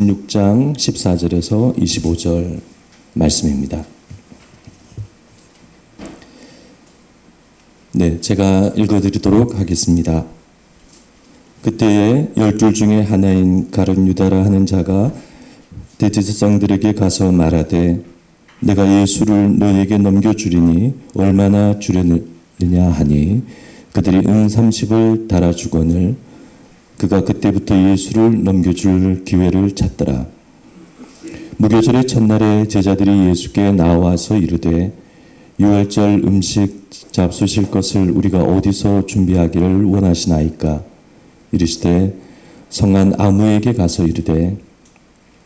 16장 14절에서 25절 말씀입니다. 네, 제가 읽어드리도록 하겠습니다. 그때에 열둘 중에 하나인 가룟 유다라 하는 자가 대제사장들에게 가서 말하되 내가 예수를 너에게 넘겨주리니 얼마나 주려느냐 하니 그들이 은 30을 달아주거늘 그가 그때부터 예수를 넘겨줄 기회를 찾더라. 무교절의 첫날에 제자들이 예수께 나와서 이르되 유월절 음식 잡수실 것을 우리가 어디서 준비하기를 원하시나이까 이르시되 성한 아무에게 가서 이르되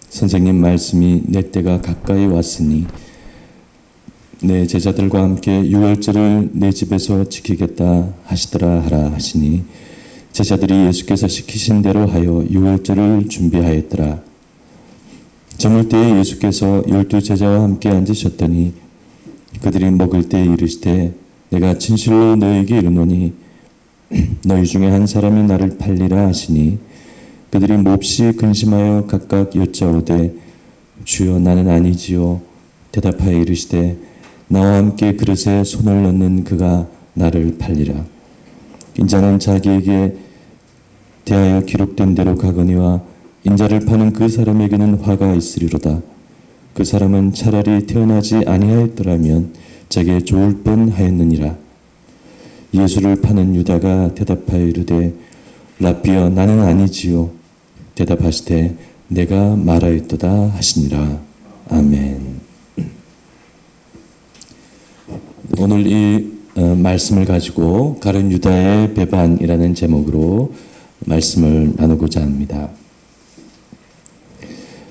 선생님 말씀이 내 때가 가까이 왔으니 내 제자들과 함께 유월절을 내 집에서 지키겠다 하시더라 하라 하시니 제자들이 예수께서 시키신 대로 하여 유월절을 준비하였더라. 저물 때에 예수께서 열두 제자와 함께 앉으셨더니 그들이 먹을 때에 이르시되 내가 진실로 너에게 이르노니 너희 중에 한 사람이 나를 팔리라 하시니 그들이 몹시 근심하여 각각 여짜오되 주여 나는 아니지요 대답하여 이르시되 나와 함께 그릇에 손을 넣는 그가 나를 팔리라 인자는 자기에게 대하여 기록된 대로 가거니와 인자를 파는 그 사람에게는 화가 있으리로다. 그 사람은 차라리 태어나지 아니하였더라면 제게 좋을 뻔하였느니라. 예수를 파는 유다가 대답하여 이르되 라비어 나는 아니지요. 대답하시되 내가 말하였도다 하시니라. 아멘. 오늘 이 어, 말씀을 가지고 가른 유다의 배반이라는 제목으로 말씀을 나누고자 합니다.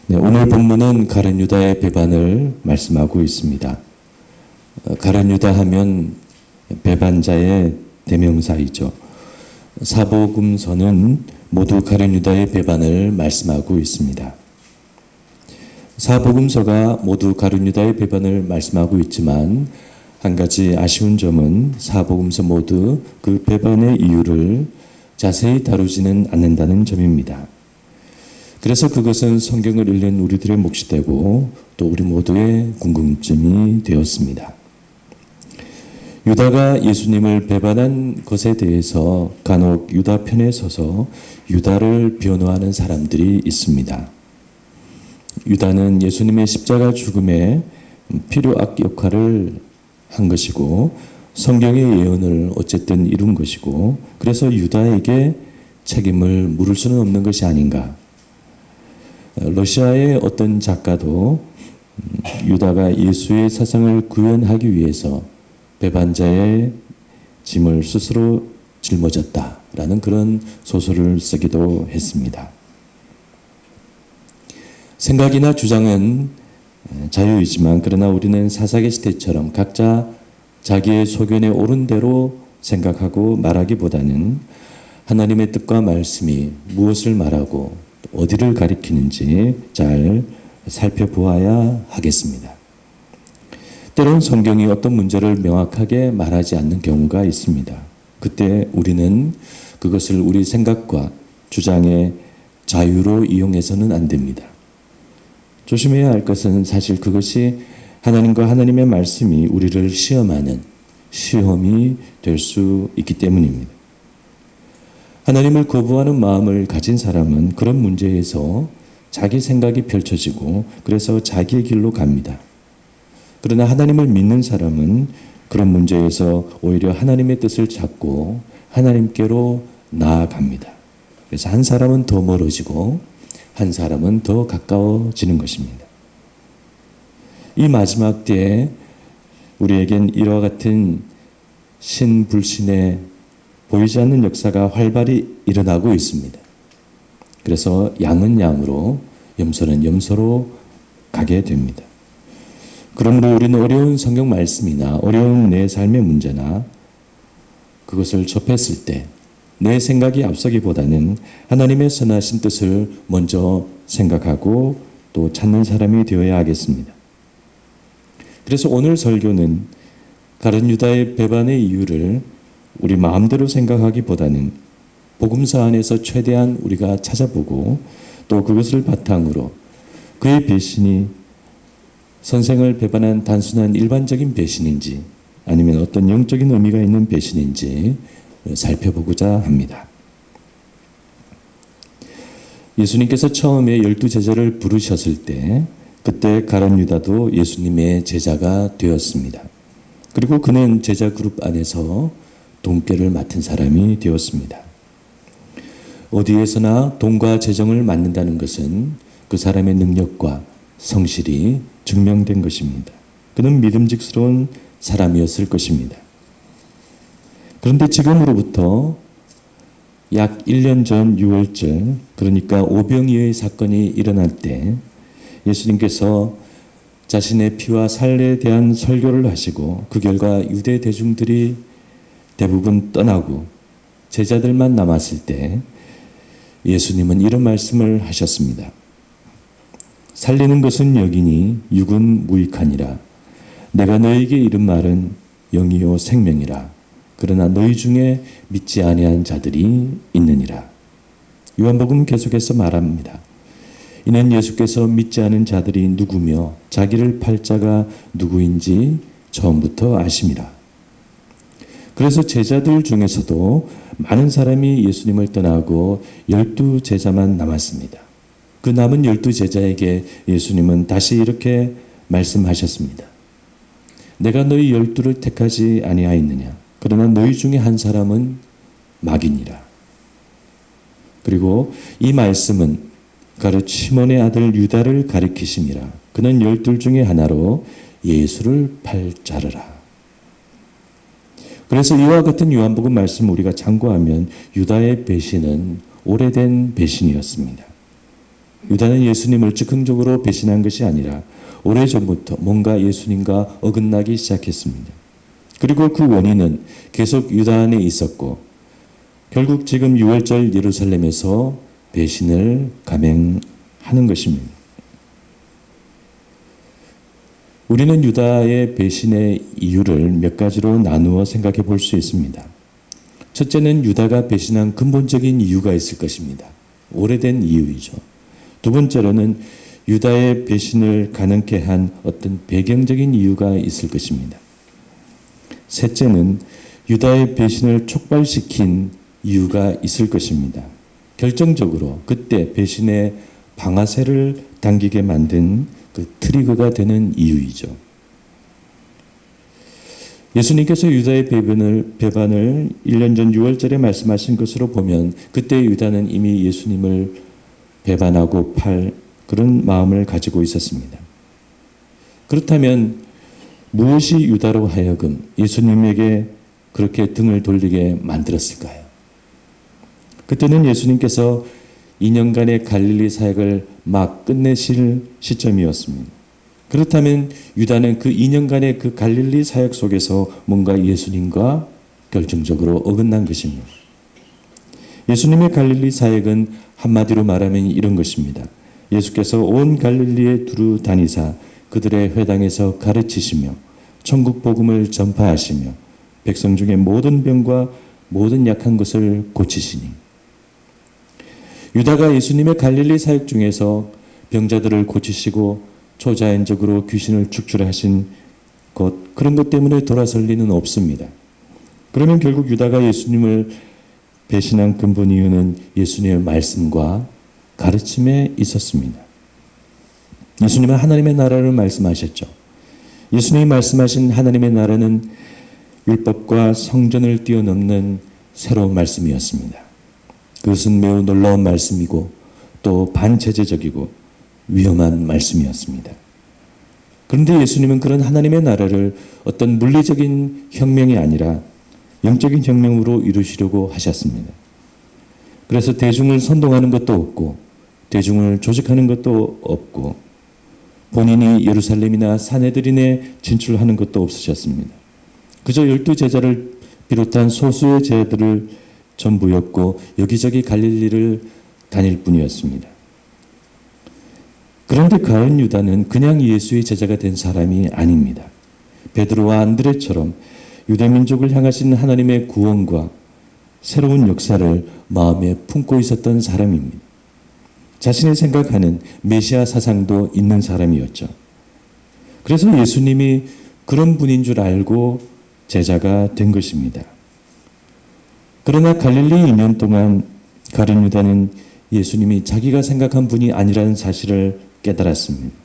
네, 오늘 본문은 가른 유다의 배반을 말씀하고 있습니다. 어, 가른 유다 하면 배반자의 대명사이죠. 사복음서는 모두 가른 유다의 배반을 말씀하고 있습니다. 사복음서가 모두 가룟 유다의 배반을 말씀하고 있지만 한 가지 아쉬운 점은 사복음서 모두 그 배반의 이유를 자세히 다루지는 않는다는 점입니다. 그래서 그것은 성경을 읽는 우리들의 몫이 되고 또 우리 모두의 궁금증이 되었습니다. 유다가 예수님을 배반한 것에 대해서 간혹 유다 편에 서서 유다를 변호하는 사람들이 있습니다. 유다는 예수님의 십자가 죽음에 필요악 역할을 한 것이고 성경의 예언을 어쨌든 이룬 것이고 그래서 유다에게 책임을 물을 수는 없는 것이 아닌가. 러시아의 어떤 작가도 유다가 예수의 사상을 구현하기 위해서 배반자의 짐을 스스로 짊어졌다라는 그런 소설을 쓰기도 했습니다. 생각이나 주장은 자유이지만 그러나 우리는 사사기 시대처럼 각자 자기의 소견에 옳은 대로 생각하고 말하기보다는 하나님의 뜻과 말씀이 무엇을 말하고 어디를 가리키는지 잘 살펴보아야 하겠습니다. 때론 성경이 어떤 문제를 명확하게 말하지 않는 경우가 있습니다. 그때 우리는 그것을 우리 생각과 주장의 자유로 이용해서는 안 됩니다. 조심해야 할 것은 사실 그것이 하나님과 하나님의 말씀이 우리를 시험하는 시험이 될 수 있기 때문입니다. 하나님을 거부하는 마음을 가진 사람은 그런 문제에서 자기 생각이 펼쳐지고 그래서 자기의 길로 갑니다. 그러나 하나님을 믿는 사람은 그런 문제에서 오히려 하나님의 뜻을 찾고 하나님께로 나아갑니다. 그래서 한 사람은 더 멀어지고 한 사람은 더 가까워지는 것입니다. 이 마지막 때에 우리에겐 이와 같은 신불신의 보이지 않는 역사가 활발히 일어나고 있습니다. 그래서 양은 양으로, 염소는 염소로 가게 됩니다. 그러므로 우리는 어려운 성경 말씀이나 어려운 내 삶의 문제나 그것을 접했을 때 내 생각이 앞서기보다는 하나님의 선하신 뜻을 먼저 생각하고 또 찾는 사람이 되어야 하겠습니다. 그래서 오늘 설교는 가른 유다의 배반의 이유를 우리 마음대로 생각하기보다는 복음서 안에서 최대한 우리가 찾아보고 또 그것을 바탕으로 그의 배신이 선생을 배반한 단순한 일반적인 배신인지 아니면 어떤 영적인 의미가 있는 배신인지 살펴보고자 합니다. 예수님께서 처음에 열두 제자를 부르셨을 때 그때 가론 유다도 예수님의 제자가 되었습니다. 그리고 그는 제자 그룹 안에서 동계를 맡은 사람이 되었습니다. 어디에서나 돈과 재정을 맡는다는 것은 그 사람의 능력과 성실이 증명된 것입니다. 그는 믿음직스러운 사람이었을 것입니다. 그런데 지금으로부터 약 1년 전 6월절, 그러니까 오병이의 사건이 일어날 때 예수님께서 자신의 피와 살레에 대한 설교를 하시고 그 결과 유대 대중들이 대부분 떠나고 제자들만 남았을 때 예수님은 이런 말씀을 하셨습니다. 살리는 것은 여기니 육은 무익하니라. 내가 너에게 이른 말은 영이요 생명이라. 그러나 너희 중에 믿지 아니한 자들이 있느니라. 요한복음 계속해서 말합니다. 이는 예수께서 믿지 않은 자들이 누구며 자기를 팔 자가 누구인지 처음부터 아심이라. 그래서 제자들 중에서도 많은 사람이 예수님을 떠나고 열두 제자만 남았습니다. 그 남은 열두 제자에게 예수님은 다시 이렇게 말씀하셨습니다. 내가 너희 열두를 택하지 아니하였느냐? 그러나 너희 중에 한 사람은 막이니라. 그리고 이 말씀은 가르 시몬의 아들 유다를 가리키심이라. 그는 열둘 중에 하나로 예수를 팔 자르라. 그래서 이와 같은 요한복음 말씀 우리가 참고하면 유다의 배신은 오래된 배신이었습니다. 유다는 예수님을 즉흥적으로 배신한 것이 아니라 오래전부터 뭔가 예수님과 어긋나기 시작했습니다. 그리고 그 원인은 계속 유다 안에 있었고 결국 지금 6월절 예루살렘에서 배신을 감행하는 것입니다. 우리는 유다의 배신의 이유를 몇 가지로 나누어 생각해 볼 수 있습니다. 첫째는 유다가 배신한 근본적인 이유가 있을 것입니다. 오래된 이유이죠. 두 번째로는 유다의 배신을 가능케 한 어떤 배경적인 이유가 있을 것입니다. 셋째는 유다의 배신을 촉발시킨 이유가 있을 것입니다. 결정적으로 그때 배신의 방아쇠를 당기게 만든 그 트리거가 되는 이유이죠. 예수님께서 유다의 배반을, 배반을 1년 전 6월절에 말씀하신 것으로 보면 그때 유다는 이미 예수님을 배반하고 팔 그런 마음을 가지고 있었습니다. 그렇다면 무엇이 유다로 하여금 예수님에게 그렇게 등을 돌리게 만들었을까요? 그때는 예수님께서 2년간의 갈릴리 사역을 막 끝내실 시점이었습니다. 그렇다면 유다는 그 2년간의 그 갈릴리 사역 속에서 뭔가 예수님과 결정적으로 어긋난 것입니다. 예수님의 갈릴리 사역은 한마디로 말하면 이런 것입니다. 예수께서 온 갈릴리에 두루 다니사 그들의 회당에서 가르치시며 천국 복음을 전파하시며 백성 중에 모든 병과 모든 약한 것을 고치시니 유다가 예수님의 갈릴리 사역 중에서 병자들을 고치시고 초자연적으로 귀신을 축출하신 것 그런 것 때문에 돌아설 리는 없습니다. 그러면 결국 유다가 예수님을 배신한 근본 이유는 예수님의 말씀과 가르침에 있었습니다. 예수님은 하나님의 나라를 말씀하셨죠. 예수님이 말씀하신 하나님의 나라는 율법과 성전을 뛰어넘는 새로운 말씀이었습니다. 그것은 매우 놀라운 말씀이고 또 반체제적이고 위험한 말씀이었습니다. 그런데 예수님은 그런 하나님의 나라를 어떤 물리적인 혁명이 아니라 영적인 혁명으로 이루시려고 하셨습니다. 그래서 대중을 선동하는 것도 없고 대중을 조직하는 것도 없고 본인이 예루살렘이나 사내들인에 진출하는 것도 없으셨습니다. 그저 열두 제자를 비롯한 소수의 제자들을 전부였고 여기저기 갈릴리를 다닐 뿐이었습니다. 그런데 가은 유다는 그냥 예수의 제자가 된 사람이 아닙니다. 베드로와 안드레처럼 유대 민족을 향하신 하나님의 구원과 새로운 역사를 마음에 품고 있었던 사람입니다. 자신이 생각하는 메시아 사상도 있는 사람이었죠. 그래서 예수님이 그런 분인 줄 알고 제자가 된 것입니다. 그러나 갈릴리 2년 동안 가룟 유다는 예수님이 자기가 생각한 분이 아니라는 사실을 깨달았습니다.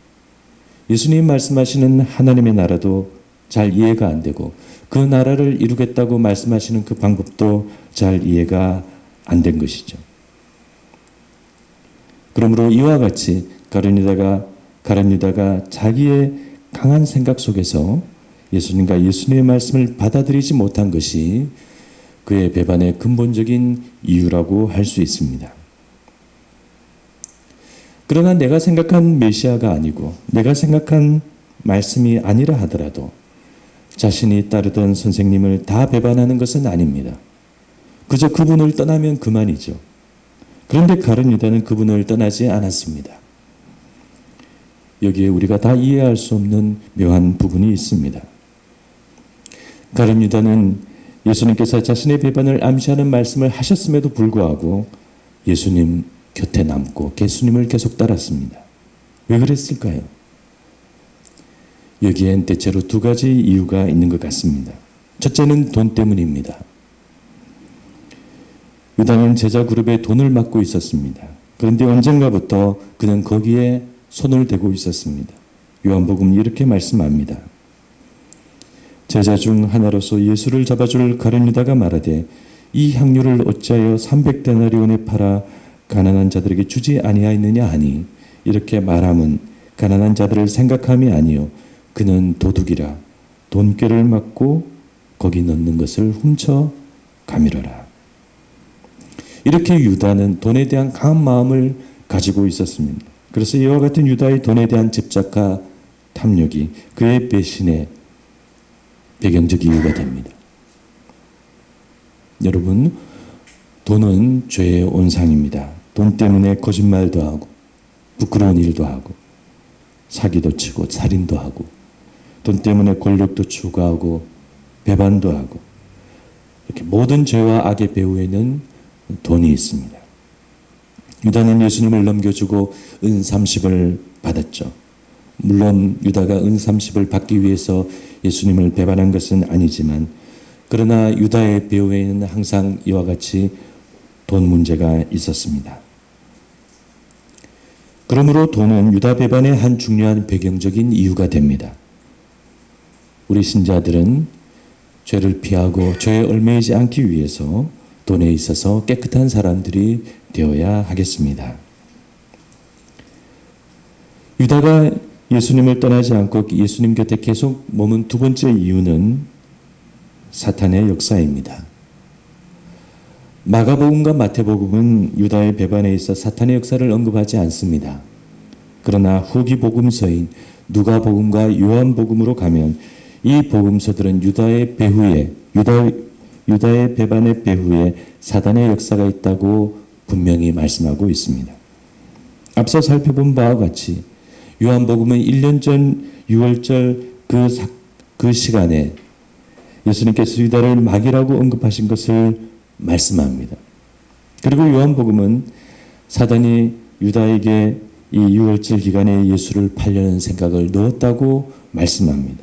예수님 말씀하시는 하나님의 나라도 잘 이해가 안 되고 그 나라를 이루겠다고 말씀하시는 그 방법도 잘 이해가 안 된 것이죠. 그러므로 이와 같이 가룟유다가 가룟유다가 자기의 강한 생각 속에서 예수님과 예수님의 말씀을 받아들이지 못한 것이 그의 배반의 근본적인 이유라고 할 수 있습니다. 그러나 내가 생각한 메시아가 아니고 내가 생각한 말씀이 아니라 하더라도 자신이 따르던 선생님을 다 배반하는 것은 아닙니다. 그저 그분을 떠나면 그만이죠. 그런데 가룟 유다는 그분을 떠나지 않았습니다. 여기에 우리가 다 이해할 수 없는 묘한 부분이 있습니다. 가룟 유다는 예수님께서 자신의 배반을 암시하는 말씀을 하셨음에도 불구하고 예수님 곁에 남고 예수님을 계속 따랐습니다. 왜 그랬을까요? 여기엔 대체로 두 가지 이유가 있는 것 같습니다. 첫째는 돈 때문입니다. 유다는 제자 그룹에 돈을 맡고 있었습니다. 그런데 언젠가부터 그는 거기에 손을 대고 있었습니다. 요한복음 이렇게 말씀합니다. 제자 중 하나로서 예수를 잡아줄 가룟 유다가 말하되 이 향유를 어찌하여 300데나리온에 팔아 가난한 자들에게 주지 아니하였느냐 하니 이렇게 말함은 가난한 자들을 생각함이 아니요 그는 도둑이라 돈꾀를 맞고 거기 넣는 것을 훔쳐 가미러라. 이렇게 유다는 돈에 대한 강한 마음을 가지고 있었습니다. 그래서 이와 같은 유다의 돈에 대한 집착과 탐욕이 그의 배신의 배경적 이유가 됩니다. 여러분, 돈은 죄의 온상입니다. 돈 때문에 거짓말도 하고, 부끄러운 일도 하고, 사기도 치고, 살인도 하고, 돈 때문에 권력도 추구하고, 배반도 하고, 이렇게 모든 죄와 악의 배후에는 돈이 있습니다. 유다는 예수님을 넘겨주고 은 30을 받았죠. 물론 유다가 은 30을 받기 위해서 예수님을 배반한 것은 아니지만 그러나 유다의 배후에는 항상 이와 같이 돈 문제가 있었습니다. 그러므로 돈은 유다 배반의 한 중요한 배경적인 이유가 됩니다. 우리 신자들은 죄를 피하고 죄에 얽매이지 않기 위해서 돈에 있어서 깨끗한 사람들이 되어야 하겠습니다. 유다가 예수님을 떠나지 않고 예수님 곁에 계속 머문 두 번째 이유는 사탄의 역사입니다. 마가복음과 마태복음은 유다의 배반에 있어 사탄의 역사를 언급하지 않습니다. 그러나 후기 복음서인 누가복음과 요한복음으로 가면 이 복음서들은 유다의 배후에 유다 유다의 배반의 배후에 사단의 역사가 있다고 분명히 말씀하고 있습니다. 앞서 살펴본 바와 같이 요한복음은 1년 전 6월절 그, 사, 그 시간에 예수님께서 유다를 막이라고 언급하신 것을 말씀합니다. 그리고 요한복음은 사단이 유다에게 이 6월절 기간에 예수를 팔려는 생각을 넣었다고 말씀합니다.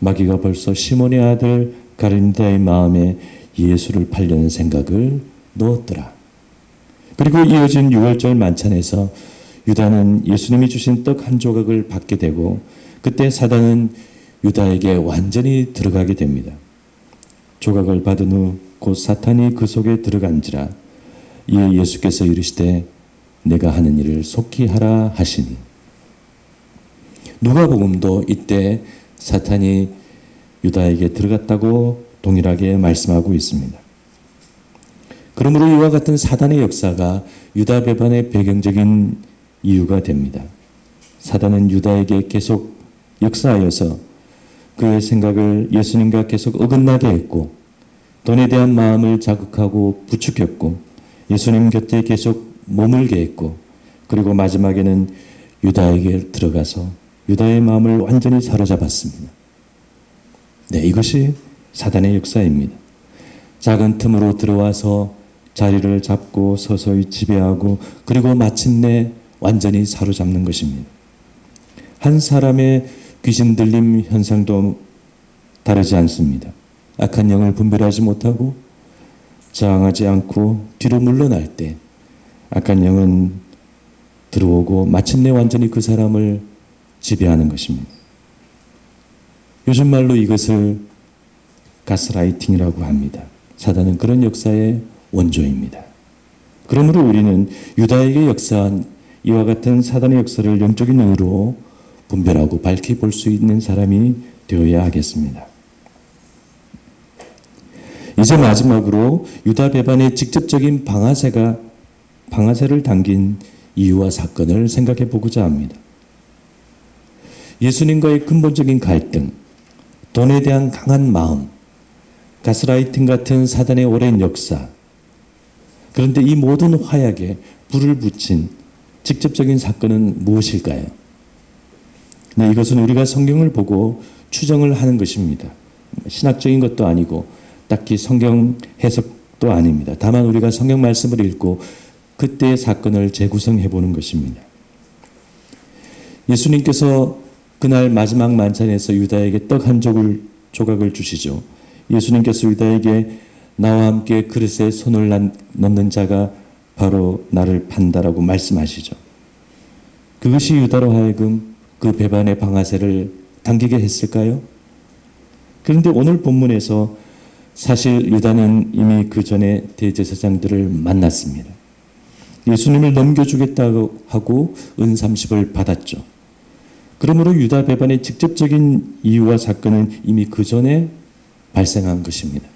마귀가 벌써 시몬의 아들 가룟다의 마음에 예수를 팔려는 생각을 넣었더라. 그리고 이어진 6월절 만찬에서 유다는 예수님이 주신 떡 한 조각을 받게 되고 그때 사단은 유다에게 완전히 들어가게 됩니다. 조각을 받은 후 곧 사탄이 그 속에 들어간지라 이에 예수께서 이르시되 내가 하는 일을 속히 하라 하시니 누가복음도 이때 사탄이 유다에게 들어갔다고 동일하게 말씀하고 있습니다. 그러므로 이와 같은 사단의 역사가 유다 배반의 배경적인 이유가 됩니다. 사단은 유다에게 계속 역사하여서 그의 생각을 예수님과 계속 어긋나게 했고 돈에 대한 마음을 자극하고 부추겼고 예수님 곁에 계속 머물게 했고 그리고 마지막에는 유다에게 들어가서 유다의 마음을 완전히 사로잡았습니다. 네, 이것이 사단의 역사입니다. 작은 틈으로 들어와서 자리를 잡고 서서히 지배하고 그리고 마침내 완전히 사로잡는 것입니다. 한 사람의 귀신 들림 현상도 다르지 않습니다. 악한 영을 분별하지 못하고 저항하지 않고 뒤로 물러날 때 악한 영은 들어오고 마침내 완전히 그 사람을 지배하는 것입니다. 요즘 말로 이것을 가스라이팅이라고 합니다. 사단은 그런 역사의 원조입니다. 그러므로 우리는 유다에게 역사한 이와 같은 사단의 역사를 영적인 영으로 분별하고 밝히 볼 수 있는 사람이 되어야 하겠습니다. 이제 마지막으로 유다 배반의 직접적인 방아쇠가 방아쇠를 당긴 이유와 사건을 생각해 보고자 합니다. 예수님과의 근본적인 갈등, 돈에 대한 강한 마음, 가스라이팅 같은 사단의 오랜 역사. 그런데 이 모든 화약에 불을 붙인 직접적인 사건은 무엇일까요? 네, 이것은 우리가 성경을 보고 추정을 하는 것입니다. 신학적인 것도 아니고 딱히 성경 해석도 아닙니다. 다만 우리가 성경 말씀을 읽고 그때의 사건을 재구성해 보는 것입니다. 예수님께서 그날 마지막 만찬에서 유다에게 떡 한 조각을 주시죠. 예수님께서 유다에게 나와 함께 그릇에 손을 넣는 자가 바로 나를 판다라고 말씀하시죠. 그것이 유다로 하여금 그 배반의 방아쇠를 당기게 했을까요? 그런데 오늘 본문에서 사실 유다는 이미 그 전에 대제사장들을 만났습니다. 예수님을 넘겨주겠다고 하고 은 30을 받았죠. 그러므로 유다 배반의 직접적인 이유와 사건은 이미 그 전에 발생한 것입니다.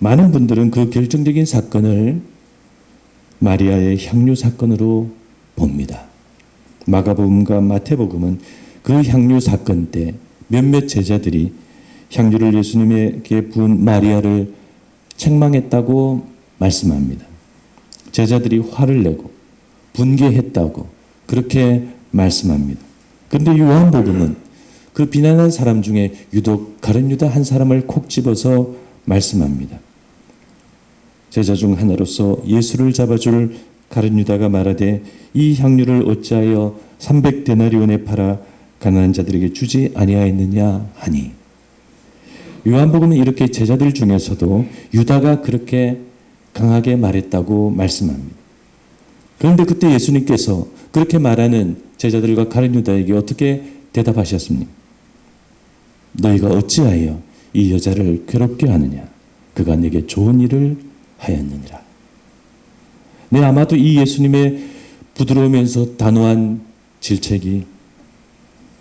많은 분들은 그 결정적인 사건을 마리아의 향유 사건으로 봅니다. 마가복음과 마태복음은 그 향유 사건 때 몇몇 제자들이 향유를 예수님에게 부은 마리아를 책망했다고 말씀합니다. 제자들이 화를 내고 분개했다고 그렇게 말씀합니다. 그런데 요한복음은 그 비난한 사람 중에 유독 가른 유다 한 사람을 콕 집어서 말씀합니다. 제자 중 하나로서 예수를 잡아줄 가른 유다가 말하되 이 향유를 어찌하여 300데나리온에 팔아 가난한 자들에게 주지 아니하였느냐 하니 요한복음은 이렇게 제자들 중에서도 유다가 그렇게 강하게 말했다고 말씀합니다. 그런데 그때 예수님께서 그렇게 말하는 제자들과 가른 유다에게 어떻게 대답하셨습니까? 너희가 어찌하여 이 여자를 괴롭게 하느냐? 그가 내게 좋은 일을 하였느니라. 네, 아마도 이 예수님의 부드러우면서 단호한 질책이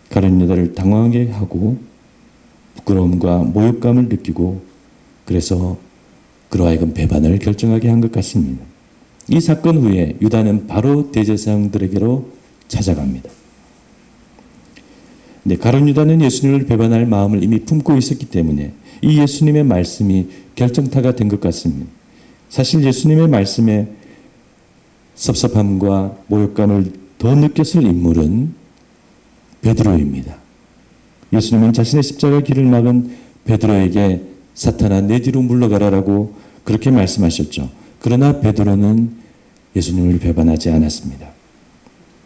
가른 여자를 당황하게 하고 부끄러움과 모욕감을 느끼고 그래서 그로 하여금 배반을 결정하게 한 것 같습니다. 이 사건 후에 유다는 바로 대제사장들에게로 찾아갑니다. 네, 가론 유다는 예수님을 배반할 마음을 이미 품고 있었기 때문에 이 예수님의 말씀이 결정타가 된 것 같습니다. 사실 예수님의 말씀에 섭섭함과 모욕감을 더 느꼈을 인물은 베드로입니다. 예수님은 자신의 십자가 길을 막은 베드로에게 사탄아 내 뒤로 물러가라라고 그렇게 말씀하셨죠. 그러나 베드로는 예수님을 배반하지 않았습니다.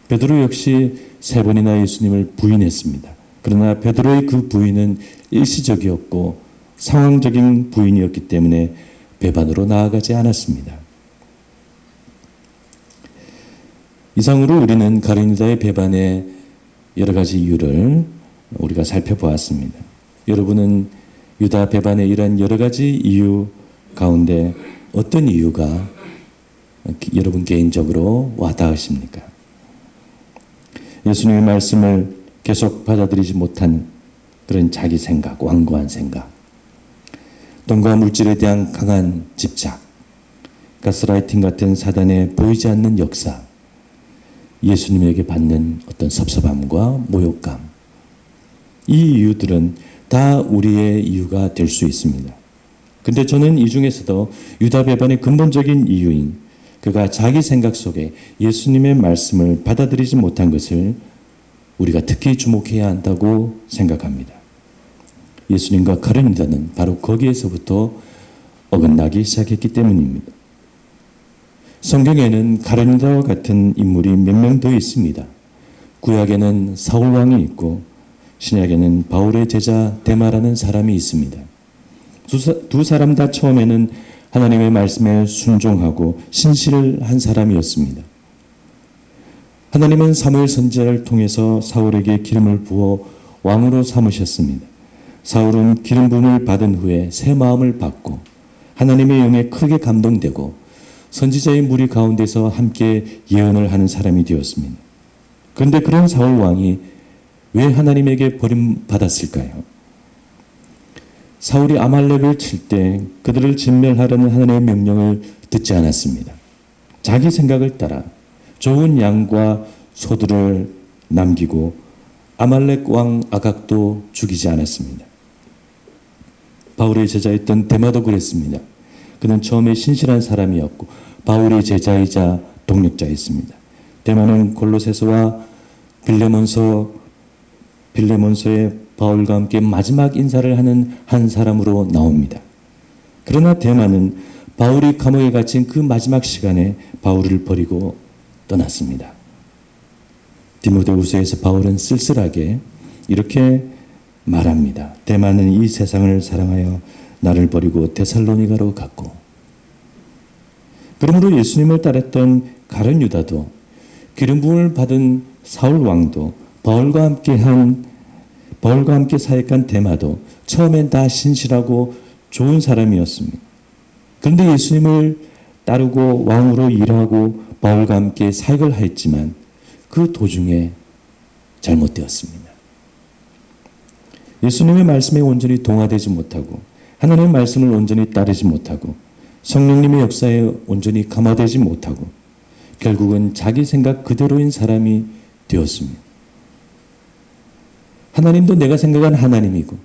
베드로 역시 세 번이나 예수님을 부인했습니다. 그러나 베드로의 그 부인은 일시적이었고 상황적인 부인이었기 때문에 배반으로 나아가지 않았습니다. 이상으로 우리는 가르니다의 배반의 여러 가지 이유를 우리가 살펴보았습니다. 여러분은 유다 배반의 이런 여러 가지 이유 가운데 어떤 이유가 여러분 개인적으로 와닿으십니까? 예수님의 말씀을 계속 받아들이지 못한 그런 자기 생각, 완고한 생각, 돈과 물질에 대한 강한 집착, 가스라이팅 같은 사단의 보이지 않는 역사, 예수님에게 받는 어떤 섭섭함과 모욕감, 이 이유들은 다 우리의 이유가 될 수 있습니다. 근데 저는 이 중에서도 유다 배반의 근본적인 이유인 그가 자기 생각 속에 예수님의 말씀을 받아들이지 못한 것을 우리가 특히 주목해야 한다고 생각합니다. 예수님과 가룟유다는 바로 거기에서부터 어긋나기 시작했기 때문입니다. 성경에는 가룟유다와 같은 인물이 몇 명 더 있습니다. 구약에는 사울 왕이 있고 신약에는 바울의 제자 데마라는 사람이 있습니다. 두, 사람 다 처음에는 하나님의 말씀에 순종하고 신실을 한 사람이었습니다. 하나님은 사무엘 선지자를 통해서 사울에게 기름을 부어 왕으로 삼으셨습니다. 사울은 기름 부음을 받은 후에 새 마음을 받고 하나님의 영에 크게 감동되고 선지자의 무리 가운데서 함께 예언을 하는 사람이 되었습니다. 그런데 그런 사울 왕이 왜 하나님에게 버림받았을까요? 사울이 아말렉을 칠 때 그들을 진멸하려는 하나님의 명령을 듣지 않았습니다. 자기 생각을 따라 좋은 양과 소들을 남기고 아말렉 왕 아각도 죽이지 않았습니다. 바울의 제자였던 데마도 그랬습니다. 그는 처음에 신실한 사람이었고 바울의 제자이자 동력자였습니다. 데마는 골로새서와 빌레몬서 빌레몬서의 바울과 함께 마지막 인사를 하는 한 사람으로 나옵니다. 그러나 데마는 바울이 감옥에 갇힌 그 마지막 시간에 바울을 버리고 떠났습니다. 디모데후서에서 바울은 쓸쓸하게 이렇게 말합니다. 대만은 이 세상을 사랑하여 나를 버리고 데살로니가로 갔고 그러므로 예수님을 따랐던 가룟 유다도 기름 부음을 받은 사울 왕도 바울과 함께 한 바울과 함께 사역한 데마도 처음엔 다 신실하고 좋은 사람이었습니다. 그런데 예수님을 따르고 왕으로 일하고 바울과 함께 사역을 하였지만 그 도중에 잘못되었습니다. 예수님의 말씀에 온전히 동화되지 못하고 하나님의 말씀을 온전히 따르지 못하고 성령님의 역사에 온전히 감화되지 못하고 결국은 자기 생각 그대로인 사람이 되었습니다. 하나님도 내가 생각한 하나님이고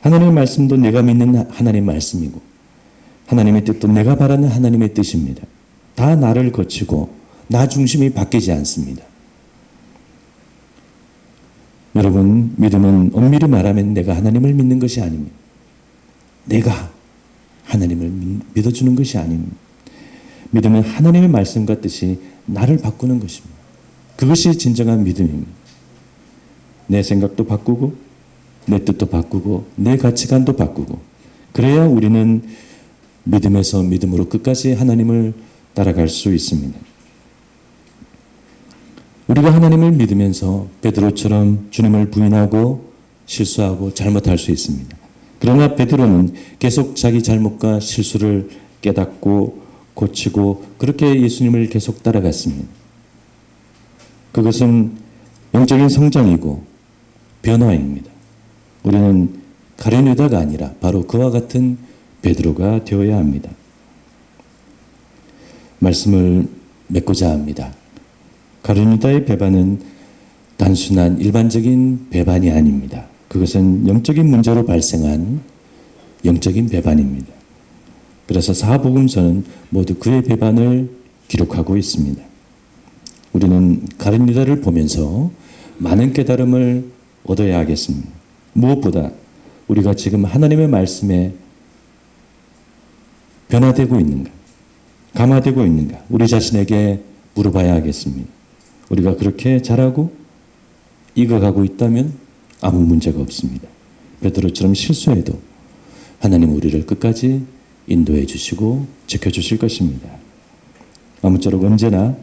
하나님의 말씀도 내가 믿는 하나님의 말씀이고 하나님의 뜻도 내가 바라는 하나님의 뜻입니다. 다 나를 거치고 나 중심이 바뀌지 않습니다. 여러분, 믿음은 엄밀히 말하면 내가 하나님을 믿는 것이 아닙니다. 내가 하나님을 믿어주는 것이 아닙니다. 믿음은 하나님의 말씀과 뜻이 나를 바꾸는 것입니다. 그것이 진정한 믿음입니다. 내 생각도 바꾸고, 내 뜻도 바꾸고, 내 가치관도 바꾸고, 그래야 우리는 믿음에서 믿음으로 끝까지 하나님을 따라갈 수 있습니다. 우리가 하나님을 믿으면서 베드로처럼 주님을 부인하고 실수하고 잘못할 수 있습니다. 그러나 베드로는 계속 자기 잘못과 실수를 깨닫고 고치고 그렇게 예수님을 계속 따라갔습니다. 그것은 영적인 성장이고 변화입니다. 우리는 가룟유다가 아니라 바로 그와 같은 베드로가 되어야 합니다. 말씀을 맺고자 합니다. 가룟유다의 배반은 단순한 일반적인 배반이 아닙니다. 그것은 영적인 문제로 발생한 영적인 배반입니다. 그래서 사복음서는 모두 그의 배반을 기록하고 있습니다. 우리는 가룟유다를 보면서 많은 깨달음을 얻어야 하겠습니다. 무엇보다 우리가 지금 하나님의 말씀에 변화되고 있는가, 감화되고 있는가, 우리 자신에게 물어봐야 하겠습니다. 우리가 그렇게 잘하고 익어가고 있다면 아무 문제가 없습니다. 베드로처럼 실수해도 하나님 우리를 끝까지 인도해 주시고 지켜 주실 것입니다. 아무쪼록 언제나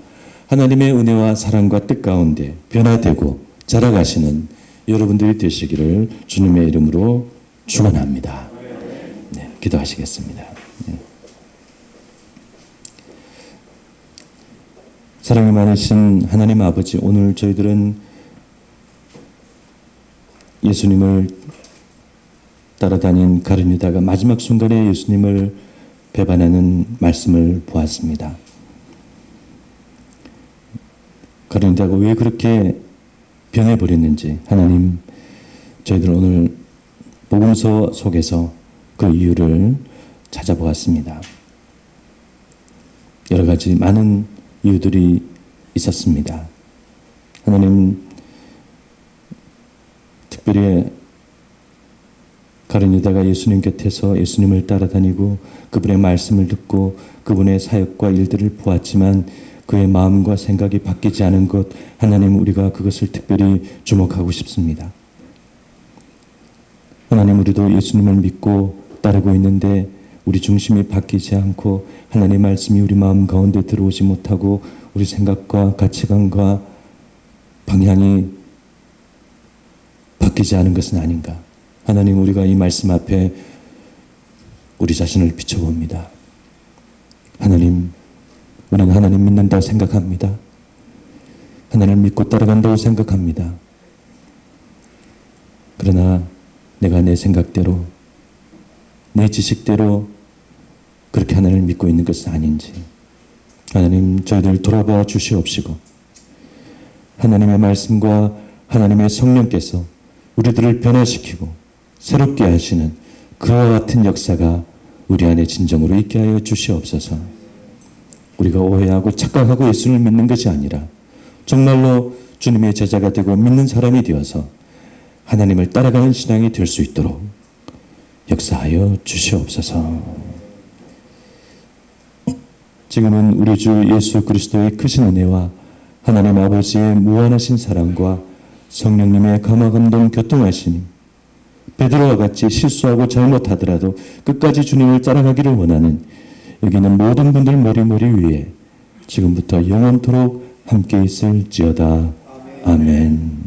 하나님의 은혜와 사랑과 뜻 가운데 변화되고 자라가시는 여러분들이 되시기를 주님의 이름으로 축원합니다. 네, 기도하시겠습니다. 네. 사랑이 많으신 하나님 아버지, 오늘 저희들은 예수님을 따라다닌 가룟유다가 마지막 순간에 예수님을 배반하는 말씀을 보았습니다. 가룟유다가 왜 그렇게 변해버렸는지 하나님 저희들 오늘 복음서 속에서 그 이유를 찾아보았습니다. 여러 가지 많은 이유들이 있었습니다. 하나님 특별히 가룟 유다가 예수님 곁에서 예수님을 따라다니고 그분의 말씀을 듣고 그분의 사역과 일들을 보았지만 그의 마음과 생각이 바뀌지 않은 것 하나님 우리가 그것을 특별히 주목하고 싶습니다. 하나님 우리도 예수님을 믿고 따르고 있는데 우리 중심이 바뀌지 않고 하나님 말씀이 우리 마음 가운데 들어오지 못하고 우리 생각과 가치관과 방향이 바뀌지 않은 것은 아닌가. 하나님 우리가 이 말씀 앞에 우리 자신을 비춰봅니다. 하나님, 우리는 하나님 믿는다 생각합니다. 하나님을 믿고 따라간다고 생각합니다. 그러나 내가 내 생각대로, 내 지식대로 그렇게 하나님을 믿고 있는 것은 아닌지. 하나님, 저희들 돌아봐 주시옵시고, 하나님의 말씀과 하나님의 성령께서 우리들을 변화시키고 새롭게 하시는 그와 같은 역사가 우리 안에 진정으로 있게 하여 주시옵소서. 우리가 오해하고 착각하고 예수를 믿는 것이 아니라 정말로 주님의 제자가 되고 믿는 사람이 되어서 하나님을 따라가는 신앙이 될 수 있도록 역사하여 주시옵소서. 지금은 우리 주 예수 그리스도의 크신 은혜와 하나님 아버지의 무한하신 사랑과 성령님의 감화감동 교통하시니 베드로와 같이 실수하고 잘못하더라도 끝까지 주님을 따라가기를 원하는 여기는 모든 분들 머리머리 위에 지금부터 영원토록 함께 있을지어다. 아멘.